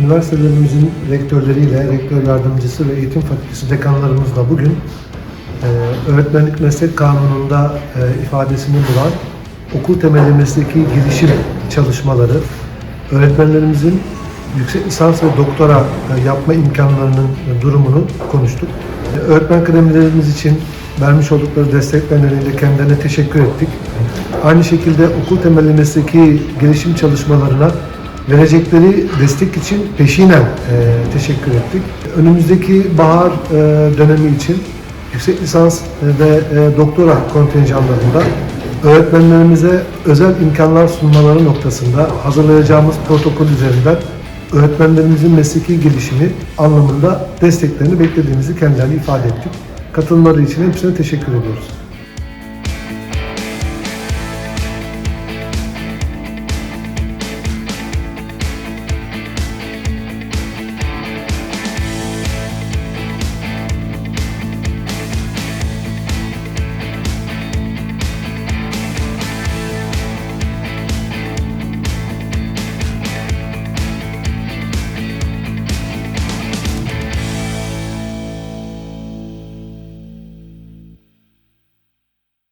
Üniversitelerimizin rektörleriyle, rektör yardımcısı ve eğitim fakültesi dekanlarımızla bugün e, öğretmenlik meslek kanununda e, ifadesini bulan okul temelli mesleki girişim çalışmaları, öğretmenlerimizin yüksek lisans ve doktora e, yapma imkanlarının e, durumunu konuştuk. E, Öğretmen kıdemlilerimiz için vermiş oldukları destekler kendilerine teşekkür ettik. Aynı şekilde okul temelli mesleki gelişim çalışmalarına verecekleri destek için peşinen e, teşekkür ettik. Önümüzdeki bahar e, dönemi için yüksek lisans ve e, doktora kontenjanlarında öğretmenlerimize özel imkanlar sunmaları noktasında hazırlayacağımız protokol üzerinden öğretmenlerimizin mesleki gelişimi anlamında desteklerini beklediğimizi kendilerine ifade ettik. Katılımları için hepsine teşekkür ediyoruz.